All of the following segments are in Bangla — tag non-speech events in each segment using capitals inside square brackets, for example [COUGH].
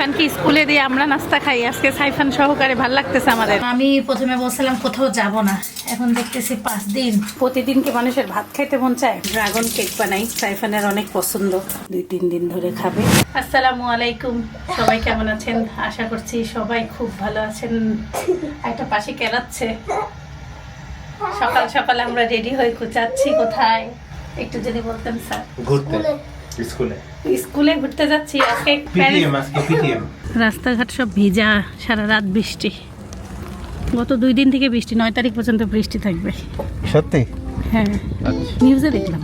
সাইফানকে স্কুলে দিয়ে আমরা নাস্তা খাই। আজকে সাইফান সহকারে ভালো লাগতেছে আমাদের। আমি প্রথমে বলছিলাম কোথাও যাব না। এখন দেখতেছি পাঁচ দিন। প্রতিদিন কি মানুষের ভাত খাইতে মন চায়। ড্রাগন কেক বানাই। সাইফানের অনেক পছন্দ। দুই তিন দিন ধরে খাবে। আসসালামু আলাইকুম। সবাই কেমন আছেন? আশা করছি সবাই খুব ভালো আছেন। একটা পাশে কেলাচ্ছে। সকাল সকাল আমরা রেডি হয়ে যাচ্ছি কোথায়? একটু যদি বলতেন স্যার। ঘুরতে। স্কুলে? স্কুলে ঘুরতে যাচ্ছি আজকে [LAUGHS] পিটিএম আজকে পিটিএম রাস্তাঘাট সব ভিজা সারা রাত বৃষ্টি। গত দুই দিন থেকে বৃষ্টি নয় তারিখ পর্যন্ত বৃষ্টি থাকবে। সত্যি? হ্যাঁ। আচ্ছা। নিউজে দেখলাম।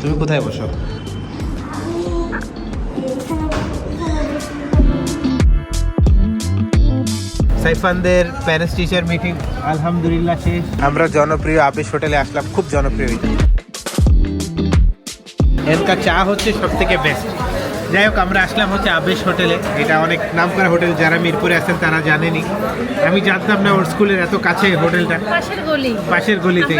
তুমি কোথায় বসো? সাইফানদের প্যারেন্টস টিচার মিটিং আলহামদুলিল্লাহ শেষ। আমরা জনপ্রিয় আবেশ হোটেলে আসলাম খুব জনপ্রিয় এটা এনকা চা হচ্ছে সব থেকে বেস্ট যাই হোক আমরা আসলাম হচ্ছে আবেশ হোটেলে। এটা অনেক নাম করা হোটেল যারা মিরপুরে আছেন তারা জানেনি আমি জানতাম না ওর স্কুলের এত কাছে হোটেলটা। পাশের গলি। পাশের গলিতে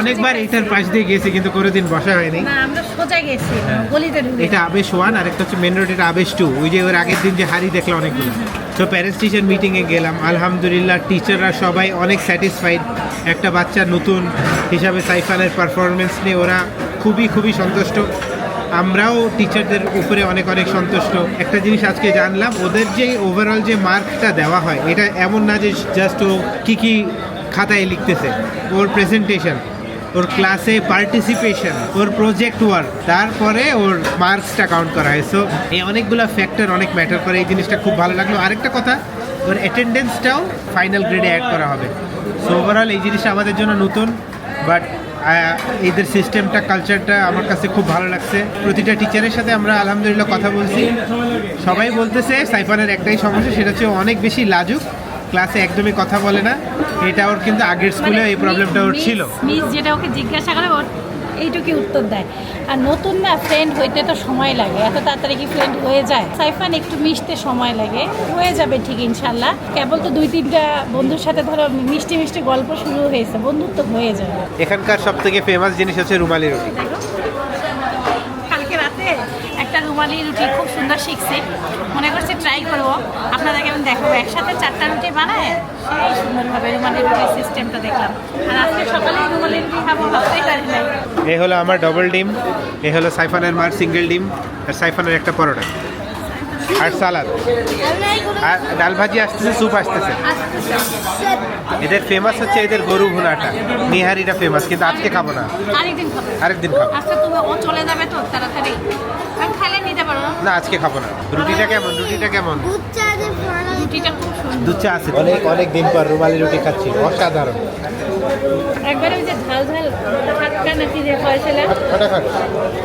অনেকবার এটার পাশ দিয়ে গেছি কিন্তু কোনোদিন বসা হয়নি। আমরা সোজা গেছি গলিতে এটা আবেশ ওয়ান আর একটা হচ্ছে মেন রোড এটা আবেশ টু ওই যে ওর আগের দিন যে হাড়ি দেখলাম অনেকগুলো। তো প্যারেন্টস টিচার মিটিংয়ে গেলাম। আলহামদুলিল্লাহ টিচাররা সবাই অনেক স্যাটিসফাইড একটা বাচ্চা নতুন হিসাবে সাইফানের পারফরমেন্স নিয়ে ওরা খুবই খুবই সন্তুষ্ট। আমরাও টিচারদের উপরে অনেক অনেক সন্তুষ্ট। একটা জিনিস আজকে জানলাম, ওদের যে ওভারঅল যে মার্কটা দেওয়া হয়, এটা এমন না যে জাস্ট ও কী কী খাতায় লিখতেছে, ওর প্রেজেন্টেশন ওর ক্লাসে পার্টিসিপেশন ওর প্রজেক্ট ওয়ার্ক তারপরে ওর মার্কসটা কাউন্ট করা হয়। সো এই অনেকগুলো ফ্যাক্টর অনেক ম্যাটার করে, এই জিনিসটা খুব ভালো লাগল। আরেকটা কথা, ওর অ্যাটেন্ডেন্সটাও ফাইনাল গ্রেডে অ্যাড করা হবে। সো ওভারঅল এই জিনিসটা আমাদের জন্য নতুন বাট এদের সিস্টেমটা কালচারটা আমার কাছে খুব ভালো লাগছে। প্রতিটা টিচারের সাথে আমরা আলহামদুলিল্লাহ কথা বলছি। সবাই বলতেছে, সাইফানের একটাই সমস্যা, সেটা হচ্ছে অনেক বেশি লাজুক ক্লাসে একদমই কথা বলে না। এটা ওর কিন্তু আগের স্কুলে এই প্রবলেমটা ওর ছিল। মিস যেটা ওকে জিজ্ঞাসা করে ওর এইটুকুই উত্তর দেয়। আর নতুন না ফ্রেন্ড হইতে তো সময় লাগে এত তাড়াতাড়ি কি ফ্রেন্ড হয়ে যায়? সাইফান একটু মিশতে সময় লাগে হয়ে যাবে ঠিক ইনশাল্লাহ। কেবল তো দুই তিনটা বন্ধুর সাথে ধরো মিষ্টি মিষ্টি গল্প শুরু হয়েছে বন্ধুত্ব হয়ে যাবে। এখানকার সব থেকে ফেমাস জিনিস হচ্ছে রুমালি রুটি দেখো কালকে রাতে একটা রুমালি রুটি খুব সুন্দর শিখছে। মনে করছি ট্রাই করব। আপনাদেরকে আমি দেখাবো? একসাথে চারটা রুটি বানায়? সেই সুন্দরভাবে রুমালি রুটির সিস্টেমটা দেখলাম। আর আজকে সকালে রুমালি রুটি খাব, ভাবতেই পারি না এই হলো আমার ডবল ডিম এই হলো সাইফানের মার সিঙ্গেল ডিম, আর সাইফানের একটা পরোটা। আর সালাদ। আর ডাল ভাজি আসতেছে স্যুপ আসতেছে। এদের ফেমাস হচ্ছে এদের গরু ভুনাটা। নিহারিটা ফেমাস কিন্তু আজকে খাব না। আরেকদিন খাব। আরেকদিন খাব। আজকে তুমি ও চলে যাবে তো তাড়াতাড়ি? আমি খাইলে নিতে পারো না? আজকে খাব না। রুটিটা কেমন? রুটিটা কেমন? রুটিটা খুব সুন্দর। দুধ চা আছে। অনেক অনেক দিন পর রুমালি রুটি খাচ্ছি। অসাধারণ। একবার ওই যে ঝাল ঝাল খাটকা নাকি যে হয়েছিল ফটাফট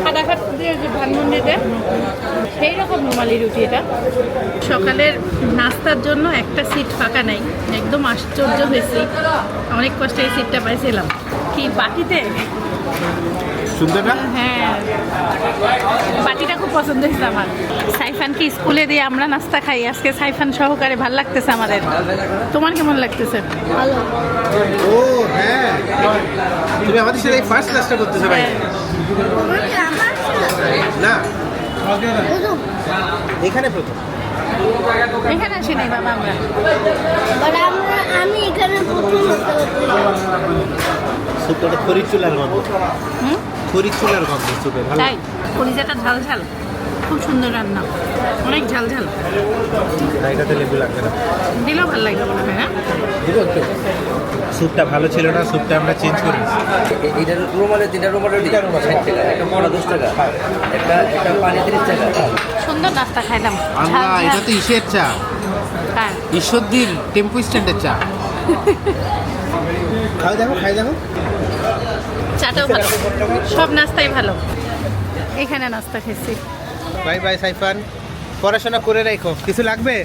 ফাটাফাট দিয়ে যে ধানমন্ডিতে? সেই রকম রুমালি রুটি এটা। সকালের নাস্তার জন্য একটা সিট ফাঁকা নাই। একদম আশ্চর্য হয়েছি। অনেক কষ্টে এই সিটটা পাইছিলাম। কি বাটিতে? হ্যাঁ। বাটিটা খুব পছন্দ হয়েছে আমার। সাইফানকে স্কুলে দিয়ে আমরা নাস্তা খাই। আজকে সাইফান সহকারে ভালো লাগতেছে আমাদের। তোমার কেমন লাগতেছে? ভালো। ও হ্যাঁ। তুমি আমাদের সাথে ফার্স্ট ক্লাসটা করতেছো ভাই। না। এখানে প্রথম। এখানে আসি নাই বাবা আমরা। আমি এখানে প্রথম সুপটা খড়ি চুলার গন্ধ। হুম? খড়ি চুলার গন্ধ সুপে ভালো? তাই কলিজাটা ঝাল ঝাল খুব সুন্দর রান্না। অনেক ঝাল ঝাল এটাতে লেবু লাগবে না। দিলেও ভালো লাগবে মনে হয় না? একটু। স্যুপটা ভালো ছিল না স্যুপটা আমরা চেঞ্জ করি এটা রুমালে তিনটা রুমাল রুটি ষাট টাকা একটা পড়া দশ টাকা একটা একটা পানি তিরিশ টাকা। সুন্দর নাস্তা খাইলাম। আল্লাহ এটা তো ইসের চা। হ্যাঁ। ঈশ্বরদীর টেম্পো স্ট্যান্ডের চা। খাই দেখো খাই দেখো। চাটাও ভালো। সব নাস্তাই ভালো। এখানে নাস্তা খেয়েছি। Bye bye Saifan. পড়াশোনা করে রাখো। কিছু লাগবে?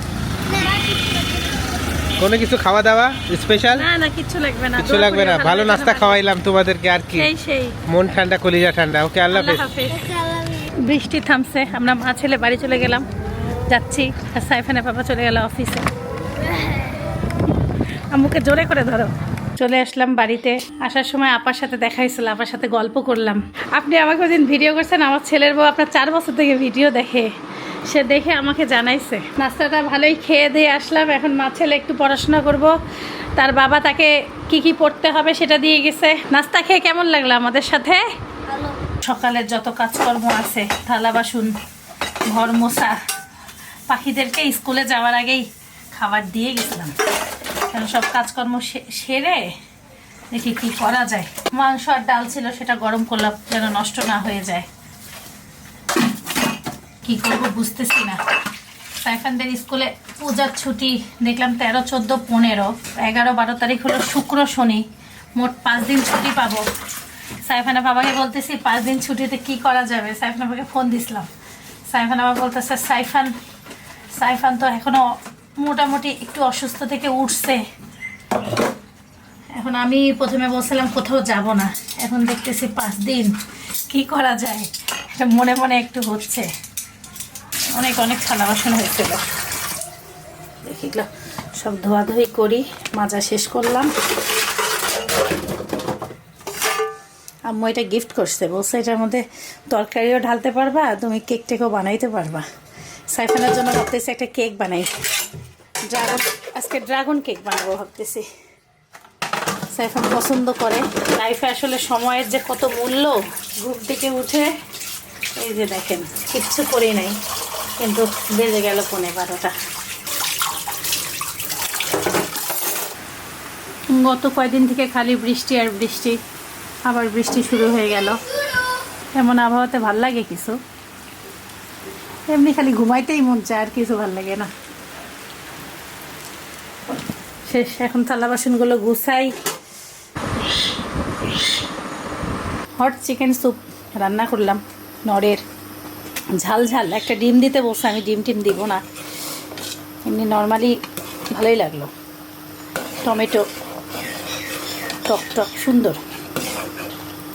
কোনো কিছু খাওয়া দাওয়া স্পেশাল না না কিচ্ছু লাগবে না। কিছু লাগবে না? ভালো নাস্তা খাওয়াইলাম তোমাদেরকে আর কি। সেই সেই। মন ঠান্ডা কলিজা ঠান্ডা। ওকে আল্লাহ হাফেজ। বৃষ্টি থামছে আমরা মা ছেলে বাড়ি চলে গেলাম। যাচ্ছি আর সাইফানের বাবা চলে গেল অফিসে। আম্মুকে জোরে করে ধরো। চলে আসলাম বাড়িতে। আসার সময় আপার সাথে দেখা হয়েছিল আপার সাথে গল্প করলাম। আপনি আমাকে ওদিন ভিডিও করছেন আমার ছেলের বউ আপনার চার বছর থেকে ভিডিও দেখে। সে দেখে আমাকে জানাইছে। নাস্তাটা ভালোই খেয়ে দিয়ে আসলাম। এখন মা ছেলে একটু পড়াশোনা করব। তার বাবা তাকে কি কি পড়তে হবে সেটা দিয়ে গেছে। নাস্তা খেয়ে কেমন লাগল আমাদের সাথে? সকালের যত কাজকর্ম আছে থালা বাসন ঘর মোছা পাখিদেরকে স্কুলে যাওয়ার আগেই খাবার দিয়ে গেছিলাম। কেন সব কাজকর্ম সেরে দেখি কি করা যায়। মাংস আর ডাল ছিল সেটা গরম করলাম যেন নষ্ট না হয়ে যায়। কি করব বুঝতেছি না। সাইফানদের স্কুলে পূজার ছুটি, দেখলাম তেরো, চোদ্দ, পনেরো, এগারো, বারো তারিখ হলো শুক্র, শনি। মোট পাঁচ দিন ছুটি পাবো। সাইফানা বাবাকে বলতেছি, পাঁচ দিন ছুটিতে কি করা যাবে? সাইফান বাবাকে ফোন দিছিলাম। সাইফান বাবা বলতেছে, সাইফান সাইফান তো এখনও মোটামুটি একটু অসুস্থ থেকে উঠছে। এখন আমি প্রথমে বলছিলাম, কোথাও যাব না। এখন দেখতেছি পাঁচ দিন, কি করা যায়? এটা মনে মনে একটু হচ্ছে। অনেক অনেক থালা বাসন হয়েছিল দেখি সব ধোয়াধুয়ি করি, মাজা শেষ করলাম। আম্মু এটা গিফট করছে, বলছে এটার মধ্যে তরকারিও ঢালতে পারবা, তুমি কেক টেকও বানাইতে পারবা। সাইফানের জন্য ভাবতেছি একটা কেক বানাই। ড্রাগন আজকে ড্রাগন কেক বানাবো ভাবতেছি। সাইফান পছন্দ করে। লাইফে আসলে সময়ের যে কত মূল্য, ঘুম থেকে উঠে, এই যে দেখেন, কিচ্ছু করি নাই। কিন্তু বেজে গেল পনে বারোটা। গত কয়দিন থেকে খালি বৃষ্টি আর বৃষ্টি, আবার বৃষ্টি শুরু হয়ে গেল। এমন আবহাওয়াতে ভালো লাগে কিছু? এমনি খালি ঘুমাইতেই মন চায়, আর কিছু ভালো লাগে না। শেষ, এখন থালা বাসনগুলো গুছাই। হট চিকেন স্যুপ রান্না করলাম, নড়ের। ঝাল ঝাল, একটা ডিম দিতে বসে, আমি ডিম টিম দিব না। এমনি নর্মালি ভালোই লাগল। টমেটো, টক টক, সুন্দর।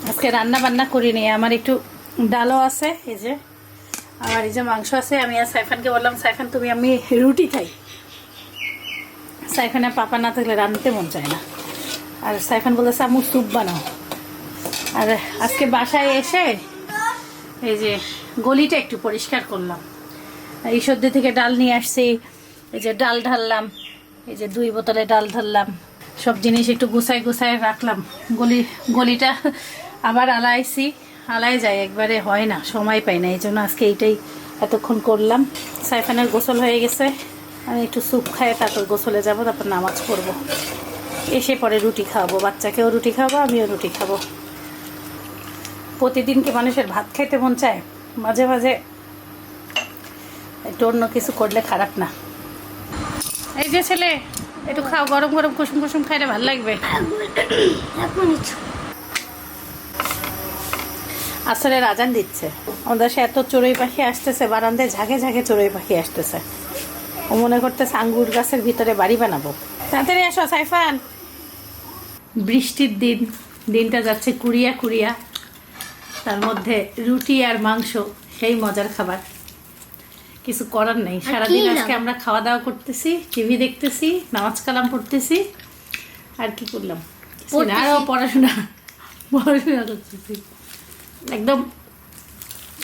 আজকে রান্না বান্না করিনি, আমার একটু ডালও আছে, এই যে। আমার এই যে মাংস আছে, আমি আর সাইফানকে বললাম, সাইফান, তুমি আমি রুটি খাই। সাইফানের পাপা না থাকলে রাঁধতে মন চায় না। আর সাইফান বলেছে আমু স্যুপ বানাও। আর আজকে বাসায় এসে এই যে গলিটা একটু পরিষ্কার করলাম। এই সদ্য থেকে ডাল নিয়ে আসছি, এই যে ডাল ঢাললাম, এই যে দুই বোতলে ডাল ঢাললাম, সব জিনিস একটু গুছাই গুছাই রাখলাম। গলি, গলিটা আবার আলাইছি, আলাই যায়, একবারে হয় না, সময় পাই না এই জন্য আজকে এইটাই এতক্ষণ করলাম। সাইফানের গোসল হয়ে গেছে, আমি একটু স্যুপ খাই তারপর গোসলে যাব, তারপর নামাজ পড়ব। এসে পরে রুটি খাওয়াবো, বাচ্চাকেও রুটি খাব আমিও রুটি খাব। প্রতিদিন কি মানুষের ভাত খাইতে মন চায়? মাঝে মাঝে একটু অন্য কিছু করলে খারাপ না। এই যে ছেলে, একটু খাও, গরম গরম কুসুম কুসুম খাইলে ভালো লাগবে। আসলে রাজান দিচ্ছে। আমাদের সে এত চড়ুই পাখি আসতেছে, বারান্দায় ঝাঁকে ঝাঁকে চড়ুই পাখি আসতেছে। ও মনে করতেছে আঙ্গুর গাছের ভিতরে বাড়ি বানাবো। তাড়াতাড়ি আসো, সাইফান। বৃষ্টির দিন, দিনটা যাচ্ছে কুড়িয়া কুড়িয়া। তার মধ্যে রুটি আর মাংস সেই মজার খাবার। কিছু করার নেই। সারাদিন আজকে আমরা খাওয়া দাওয়া করতেছি টিভি দেখতেছি নামাজ কালাম পড়তেছি। আর কি করলাম? আরও পড়াশোনা পড়াশোনা করতেছি। একদম।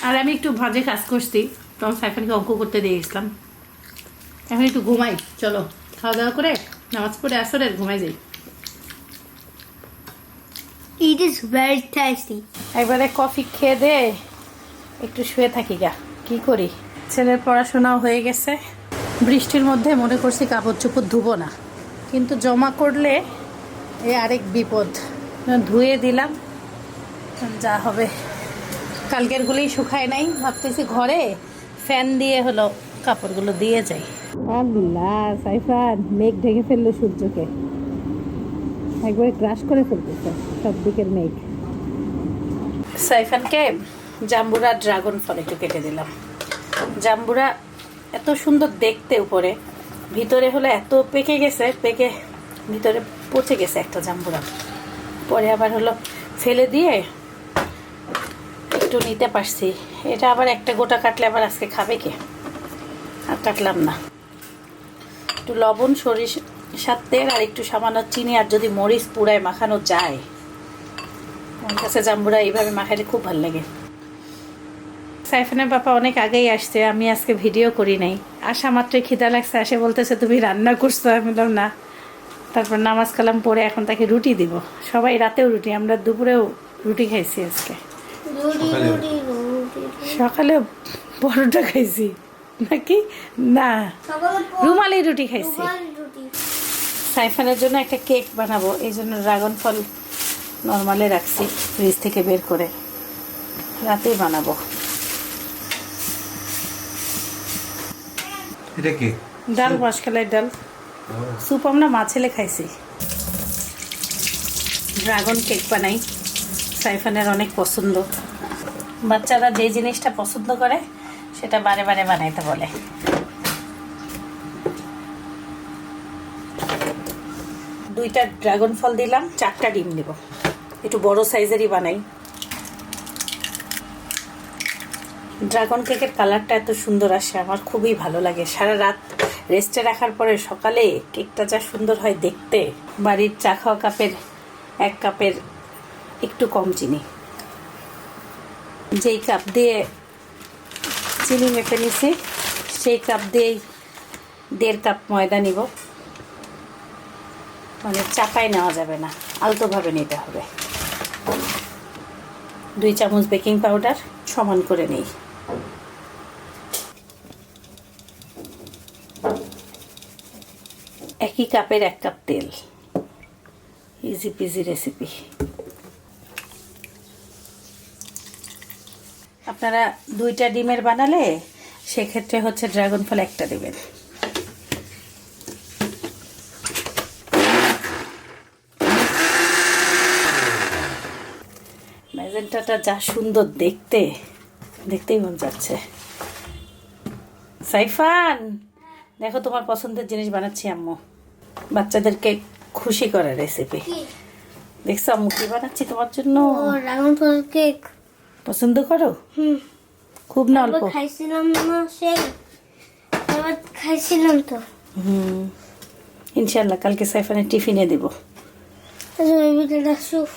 আর আমি একটু ভাজে কাজ করছি। তখন সাইফানকে অঙ্ক করতে দিয়ে গেছিলাম। এখন একটু ঘুমাই। চলো খাওয়া দাওয়া করে নামাজ পড়ে আসলে ঘুমাই যাই। It is very tasty. একবারে কফি খেয়ে দে একটু শুয়ে থাকি গা। কি করি? ছেলের পড়াশোনাও হয়ে গেছে। বৃষ্টির মধ্যে মনে করছি কাপড় চোপড় ধুবো না। কিন্তু জমা করলে এ আরেক বিপদ। ধুয়ে দিলাম যা হবে। কালকেরগুলোই শুকায় নাই। ভাবতেছি ঘরে ফ্যান দিয়ে হলো কাপড়গুলো দিয়ে যাই। আল্লাহ সাইফান মেঘ ঢেকে ফেলল সূর্যকে। একবারে ক্রাশ করে ফেলতেছে সব দিকের মেঘ সাইফানকে জাম্বুরা ড্রাগন ফল একটু কেটে দিলাম। জাম্বুরা এত সুন্দর দেখতে উপরে, ভিতরে হলো এত পেকে গেছে, পেকে ভিতরে পচে গেছে একটা জাম্বুরা। পরে আবার হলো ফেলে দিয়ে একটু নিতে পারছি। এটা আবার একটা গোটা কাটলে আবার আজকে খাবে কে? আর কাটলাম না। একটু লবণ, সরিষ সাত তেল আর একটু সামান্য চিনি আর যদি মরিচ পুরায় মাখানো যায়। আমার কাছে জাম্বুরা এইভাবে মাখালে খুব ভালো লাগে। সাইফানের বাবা অনেক আগেই আসছে আমি আজকে ভিডিও করি নাই। আসা মাত্রই খিদা লাগছে আসে বলতেছে তুমি রান্না করছ? আমি বললাম না। তারপর নামাজ কালাম পরে এখন তাকে রুটি দিব। সবাই রাতেও রুটি আমরা দুপুরেও রুটি খাইছি আজকে। রুটি রুটি। রুটি সকালে পরোটা খাইছি। নাকি? না। সকালে রুমালি রুটি খাইছি। সাইফানের জন্য একটা কেক বানাবো এই জন্য ড্রাগন ফল নর্মালে রাখছি ফ্রিজ থেকে বের করে। রাতেই বানাবো। এটা কি? ডাল মাসকালের ডাল। স্যুপ আমরা মাছেলে খাইছি। ড্রাগন কেক বানাই সাইফানের অনেক পছন্দ। বাচ্চারা যে জিনিসটা পছন্দ করে সেটা বারে বারে বানাইতে বলে। দুইটা ড্রাগন ফল দিলাম, চারটা ডিম দিব। একটু বড় সাইজেরই বানাই। ড্রাগন কেকের কালারটা এত সুন্দর আসে, আমার খুবই ভালো লাগে। সারা রাত রেস্টে রাখার পরে সকালে কেকটা যা সুন্দর হয় দেখতে, বাড়ির চা খাওয়া কাপের এক কাপের একটু কম চিনি। যেই কাপ দিয়ে চিনি মেপে নিছি, সেই কাপ দিয়েই দেড় কাপ ময়দা নিব। মানে চাপাই নেওয়া যাবে না, আলতোভাবে নিতে হবে। দুই চামচ বেকিং পাউডার সমান করে নিই। একই কাপের এক কাপ তেল। Easy peasy recipe. আপনারা দুইটা ডিমের বানালে সেক্ষেত্রে হচ্ছে ড্রাগন ফল একটা দেবেন। ম্যাজেন্টাটা যা সুন্দর দেখতে দেখতেই মন যাচ্ছে সাইফান দেখো তোমার পছন্দের জিনিস বানাচ্ছি আম্মু। বাচ্চাদেরকে খুশি করার রেসিপি দেখছ আম্মু কি বানাচ্ছি তোমার জন্য? ড্রাগন ফল কেক। পছন্দ করো? হুম। খুব না অল্প। খাইছিলাম না সেই। এবার খাইছিলাম তো। হুম। ইনশাল্লাহ কালকে সাইফানের টিফিনে দেব। আচ্ছা ওই ভিডিওটা শুভ।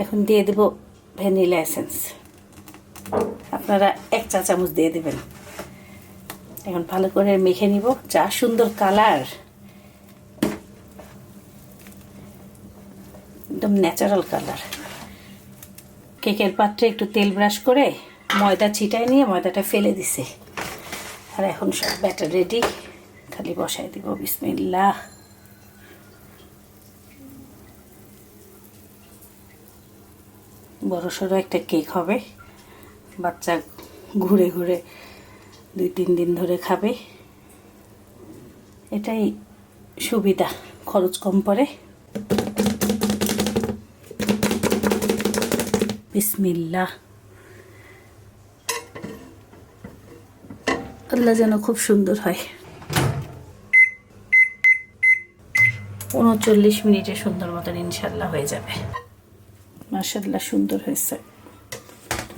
এখন দিয়ে দেব ভ্যানিলা এসেন্স। আপনারা এক চা চামচ দিয়ে দেবেন। এখন ভালো করে মেখে নিব। যা সুন্দর কালার। একদম ন্যাচারাল কালার। কেকের পাত্রে একটু তেল ব্রাশ করে ময়দা ছিটায় নিয়ে ময়দাটা ফেলে দিছে। আর এখন সব ব্যাটার রেডি খালি বসাই দিব। বিসমিল্লাহ। বড় সড়ো একটা কেক হবে। বাচ্চা ঘুরে ঘুরে দুই তিন দিন ধরে খাবে। এটাই সুবিধা, খরচ কম পড়ে। বিসমিল্লাহ। আল্লাহ যেন খুব সুন্দর হয়। উনচল্লিশ মিনিটে সুন্দর মতন ইনশাল্লাহ হয়ে যাবে। মাসাল্লাহ সুন্দর হয়েছে।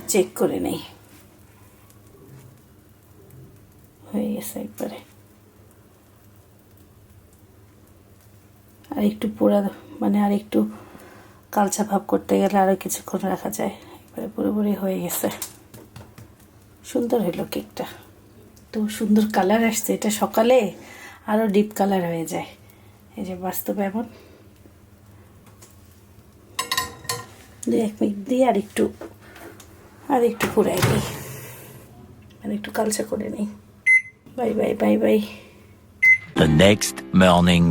চেক করে নেই। হয়ে গেছে একবারে। আর একটু পোড়া মানে আর একটু কালচা ভাব করতে গেলে আরও কিছুক্ষণ রাখা যায়। একবারে পুরোপুরি হয়ে গেছে। সুন্দর হলো কেকটা। তো সুন্দর কালার আসছে। এটা সকালে আরও ডিপ কালার হয়ে যায়। এই যে বাস্তব এমন। দুই এক মিনিট দিয়ে আর একটু আর একটু পুরাই দিই। আর একটু কালচা করে নিই। Bye bye bye bye. The next morning.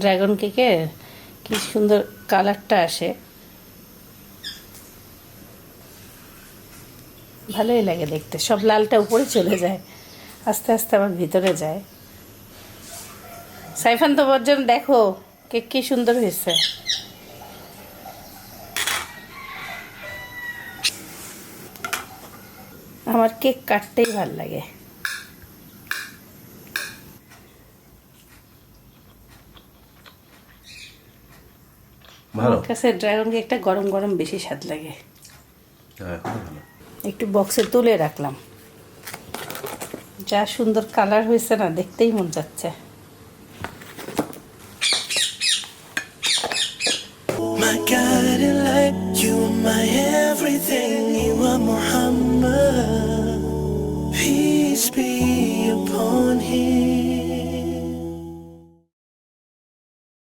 Dragon কেকের কি সুন্দর কালারটা আসে। ভালোই লাগে দেখতে। সব লালটা উপরে চলে যায়। আস্তে আস্তে আবার ভিতরে যায়। সাইফান তো বর্জন দেখো কেক কি সুন্দর হয়েছে। আমার কেক কাটতেই ভালো লাগে। আমার কাছে ড্রাগন কেকটা গরম গরম বেশি স্বাদ লাগে। হ্যাঁ একটু বক্সে তুলে রাখলাম। যা সুন্দর কালার হয়েছে না দেখতেই মন যাচ্ছে।